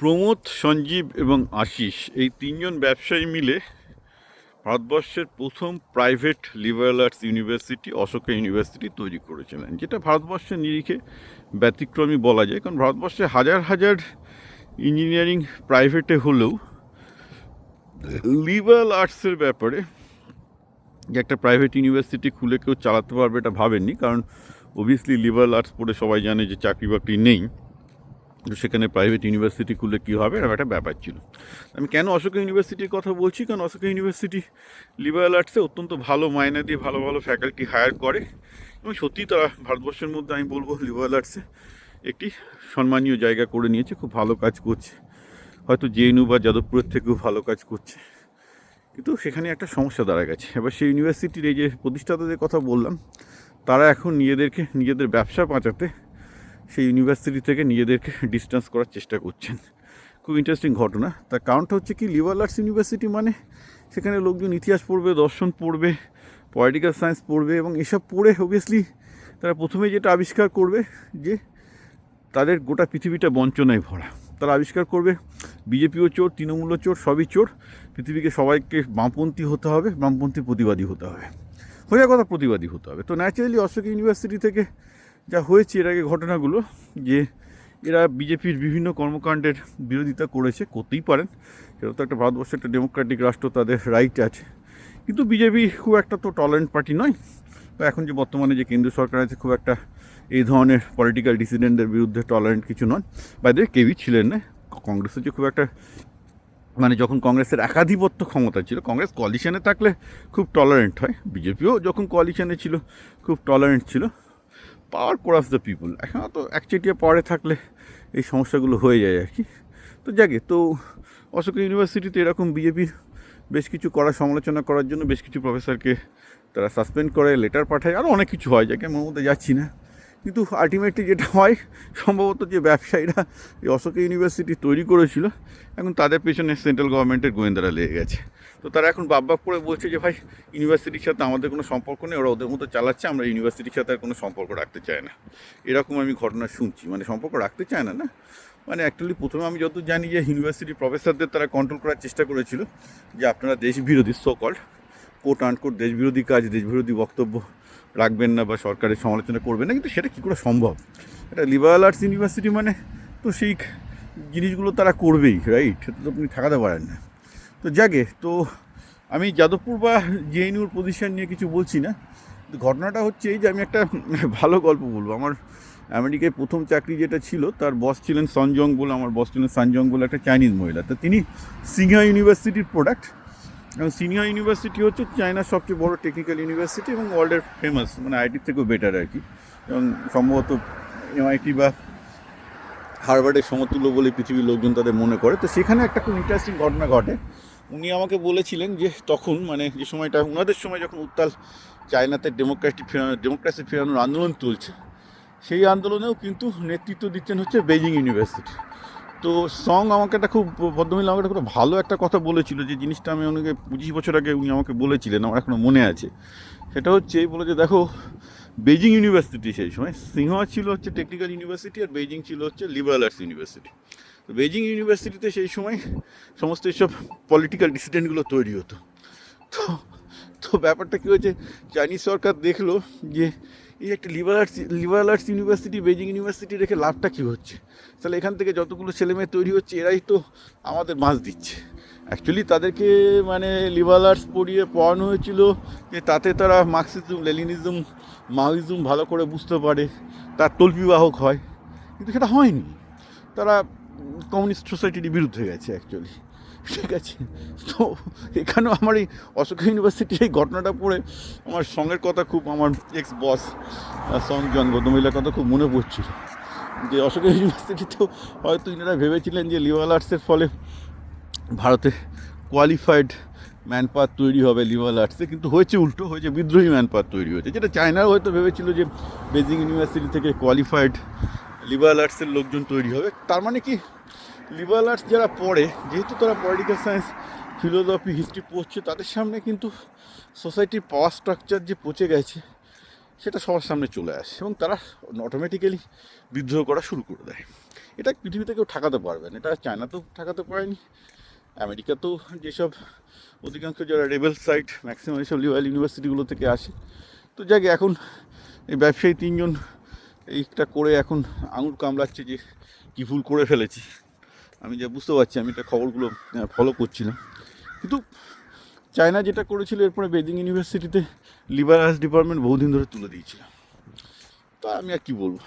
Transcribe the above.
প্রমোদ, সঞ্জীব এবং আশিস এই তিনজন ব্যবসায়ী মিলে ভারতবর্ষের প্রথম private liberal arts university Ashoka university তৈরি করেছিলেন, যেটা ভারতবর্ষের নিরিখে ব্যতিক্রমী বলা যায়। কারণ ভারতবর্ষে হাজার হাজার ইঞ্জিনিয়ারিং প্রাইভেটে হলেও লিবারাল আর্টসের ব্যাপারে যে একটা প্রাইভেট ইউনিভার্সিটি খুলে কেউ চালাতে পারবে এটা ভাবেননি, কারণ অবভিয়াসলি লিবারাল আর্টস পড়ে সবাই জানে যে চাকরি বাকরি নেই। সেখানে প্রাইভেট ইউনিভার্সিটি খুললে কী হবে এরকম একটা ব্যাপার ছিল। আমি কেন অশোকা ইউনিভার্সিটির কথা বলছি? কারণ অশোকা ইউনিভার্সিটি লিবারাল আর্টসে অত্যন্ত ভালো মায়না দিয়ে ভালো ভালো ফ্যাকাল্টি হায়ার করে। এবং সত্যিই তারা ভারতবর্ষের মধ্যে আমি বলব লিবারাল আর্টসে একটি সম্মানীয় জায়গা করে নিয়েছে, খুব ভালো কাজ করছে। হয়তো জেএনইউ বা যাদবপুরের থেকেও ভালো কাজ করছে। কিন্তু সেখানে একটা সমস্যা দাঁড়া গেছে। এবার সেই ইউনিভার্সিটির এই যে প্রতিষ্ঠাতাদের কথা বললাম, তারা এখন নিজেদেরকে নিজেদের ব্যবসা বাঁচাতে সেই ইউনিভার্সিটি থেকে নিজেদেরকে ডিস্টেন্স করার চেষ্টা করছেন। খুব ইন্টারেস্টিং ঘটনা। তার কারণটা হচ্ছে কি লিবারাল আর্টস ইউনিভার্সিটি মানে সেখানে লোকজন ইতিহাস পড়বে, দর্শন পড়বে পলিটিক্যাল সায়েন্স পড়বে এবং এসব পড়ে অবভিয়াসলি তারা প্রথমে যেটা আবিষ্কার করবে যে তাদের গোটা পৃথিবীটা বঞ্চনায় ভরা। তারা আবিষ্কার করবে বিজেপিও চোর, তৃণমূলও চোর, সবই চোর। পৃথিবীকে সবাইকে বামপন্থী হতে হবে, বামপন্থী প্রতিবাদী হতে হবে। হয়ে কথা প্রতিবাদী হতে হবে। তো ন্যাচারালি অশোক ইউনিভার্সিটি থেকে যা হয়েছে, এর আগে ঘটনাগুলো, যে এরা বিজেপির বিভিন্ন কর্মকাণ্ডের বিরোধিতা করেছে, করতেই পারেন। সেটা তো একটা ভারতবর্ষের একটা ডেমোক্রেটিক রাষ্ট্র, তাদের রাইট আছে। কিন্তু বিজেপি খুব একটা তো টলারেন্ট পার্টি নয়। বা এখন যে বর্তমানে যে কেন্দ্রীয় সরকার আছে, খুব একটা এই ধরনের পলিটিক্যাল ডিসিডেন্টদের বিরুদ্ধে টলারেন্ট কিছু নয়। বাইরে কেউই ছিলেন না। কংগ্রেসের যে খুব একটা মানে যখন কংগ্রেসের একাধিপত্য ক্ষমতা ছিল, কংগ্রেস কোয়ালিশনে থাকলে খুব টলারেন্ট হয়। বিজেপিও যখন কোয়ালিশনে ছিল, খুব টলারেন্ট ছিল। Power cross the people. এখন তো একচেটিয়া পাওয়ারে থাকলে এই সমস্যাগুলো হয়ে যায় আর কি। তো যাকে তো অশোক ইউনিভার্সিটিতে এরকম বিজেপির বেশ কিছু করার সমালোচনা করার জন্য বেশ কিছু প্রফেসরকে তারা সাসপেন্ড করে, লেটার পাঠায়, আরও অনেক কিছু হয়, যাকে আমার মধ্যে যাচ্ছি না। কিন্তু আলটিমেটলি যেটা হয়, সম্ভবত যে ব্যবসায়ীরা এই অশোক ইউনিভার্সিটি তৈরি করেছিল, এখন তাদের পেছনে সেন্ট্রাল গভর্নমেন্টের গোয়েন্দারা লেগে গেছে। তো তারা এখন বাব্বাক করে বলছে যে, ভাই ইউনিভার্সিটির সাথে আমাদের কোনো সম্পর্ক নেই। ওরা ওদের মতো চালাচ্ছে, আমরা ইউনিভার্সিটির সাথে আর কোনো সম্পর্ক রাখতে চাই না। এরকম আমি ঘটনা শুনছি। মানে সম্পর্ক রাখতে চায় না না? মানে অ্যাকচুয়ালি প্রথমে আমি যত জানি যে ইউনিভার্সিটির প্রফেসরদের তারা কন্ট্রোল করার চেষ্টা করেছিল যে, আপনারা দেশ বিরোধী সো কল্ড কোট আনকোট দেশ বিরোধী কাজ, দেশবিরোধী বক্তব্য রাখবেন না বা সরকারের সমালোচনা করবেন না। কিন্তু সেটা কী করে সম্ভব? এটা লিবারাল আর্টস ইউনিভার্সিটি মানে তো সেই জিনিসগুলো তারা করবেই রাইট সেটা তো আপনি ঠেকাতে পারেন না। তো যাকে, তো আমি যাদবপুর বা জেএনইউর পজিশন নিয়ে কিছু বলছি না। ঘটনাটা হচ্ছে এই যে আমি একটা ভালো গল্প বলব। আমার আমেরিকায় প্রথম চাকরি যেটা ছিল, তার বস ছিলেন সনজং বলে আমার বস ছিলেন সনজং বলে একটা চাইনিজ মহিলা। তো তিনি সিংহা ইউনিভার্সিটির প্রোডাক্ট এবং সিনিয়র ইউনিভার্সিটি হচ্ছে চায়নার সবচেয়ে বড় টেকনিক্যাল ইউনিভার্সিটি এবং ওয়ার্ল্ডের ফেমাস মানে আইটির থেকেও বেটার আর কি। এবং সম্ভবত এমআইটি বা হারবার্ডের সমতুল্য বলে পৃথিবীর লোকজন তাদের মনে করে। তো সেখানে একটা খুব ইন্টারেস্টিং ঘটনা ঘটে। উনি আমাকে বলেছিলেন যে তখন মানে যে সময়টা ওনাদের সময় যখন উত্তাল চায়নাতে ডেমোক্রেটিক ডেমোক্রেসি ফেরানোর আন্দোলন চলছে, সেই আন্দোলনেও কিন্তু নেতৃত্ব দিচ্ছেন হচ্ছে বেজিং ইউনিভার্সিটি তো সং আমাকে একটা খুব ভদ্রমহিলা আমাকে একটা খুব ভালো একটা কথা বলেছিল, যে জিনিসটা আমি ওনাকে পঁচিশ বছর আগে উনি আমাকে বলেছিলেন, আমার এখনও মনে আছে। সেটা হচ্ছে, এই বলে যে দেখো বেজিং ইউনিভার্সিটি সেই সময় সিংহ ছিল হচ্ছে টেকনিক্যাল ইউনিভার্সিটি আর বেজিং ছিল হচ্ছে লিবারাল আর্টস ইউনিভার্সিটি বেজিং ইউনিভার্সিটিতে সেই সময় সমস্ত এইসব পলিটিক্যাল ডিসিডেন্টগুলো তৈরি হতো। তো তো ব্যাপারটা কী হয়েছে, চাইনিজ সরকার দেখল যে এই একটা liberal arts liberal arts university Beijing university রেখে লাভটা কী হচ্ছে? তাহলে এখান থেকে যতগুলো ছেলেমেয়ে তৈরি হচ্ছে, এরাই তো আমাদের মাছ দিচ্ছে। অ্যাকচুয়ালি তাদেরকে মানে লিবারাল আর্টস পড়িয়ে পড়ানো হয়েছিল যে তাতে তারা মার্কসিজম লেলিনিজম মাওইজম ভালো করে বুঝতে পারে, তার তল্পিবাহক হয়। কিন্তু সেটা হয়নি। তারা কমিউনিস্ট সোসাইটির বিরুদ্ধে গেছে অ্যাকচুয়ালি ঠিক আছে? তো এখানেও আমার এই অশোক ইউনিভার্সিটির এই ঘটনাটা পড়ে আমার সঙ্গের কথা খুব আমার এক্স বস সং জন ভদ্রমহিলার কথা খুব মনে পড়ছিল। যে অশোক ইউনিভার্সিটিতেও হয়তো ইনারা ভেবেছিলেন যে লিবারাল আর্টসের ফলে ভারতে কোয়ালিফাইড ম্যান পাওয়ার তৈরি হবে লিবারাল আর্টসে কিন্তু হয়েছে উল্টো, হয়েছে বিদ্রোহী ম্যান পাওয়ার তৈরি হয়েছে। যেটা চায়নাও হয়তো ভেবেছিল যে বেজিং ইউনিভার্সিটি থেকে কোয়ালিফাইড লিবারাল আর্টসের লোকজন তৈরি হবে। তার মানে কি? লিবারাল আর্টস যারা পড়ে, যেহেতু তারা পলিটিক্যাল সায়েন্স ফিলোসফি হিস্ট্রি পড়ছে, তাদের সামনে কিন্তু সোসাইটির পাওয়ার স্ট্রাকচার যে পচে গেছে, সেটা সবার সামনে চলে আসে এবং তারা অটোমেটিক্যালি বিদ্রোহ করা শুরু করে দেয়। এটা পৃথিবীতে কেউ ঠেকাতে পারবে না। এটা চায়নাতেও ঠেকাতে পারেনি, আমেরিকাতেও যেসব অধিকাংশ যারা রেবেল সাইট ম্যাক্সিমাম এইসব লিবারেল ইউনিভার্সিটিগুলো থেকে আসে। তো যাক, এখন এই ব্যবসায়ী তিনজন এইটা করে এখন আঙুর কামড়াচ্ছে যে কী ভুল করে ফেলেছি। আমি যা বুঝতে পারছি, আমি এটা খবরগুলো ফলো করছিলাম। কিন্তু চায়না যেটা করেছিল, এরপরে বেজিং ইউনিভার্সিটিতে লিবার আর্টস ডিপার্টমেন্ট বহুদিন ধরে তুলে দিয়েছিলাম তা আমি আর কী বলব?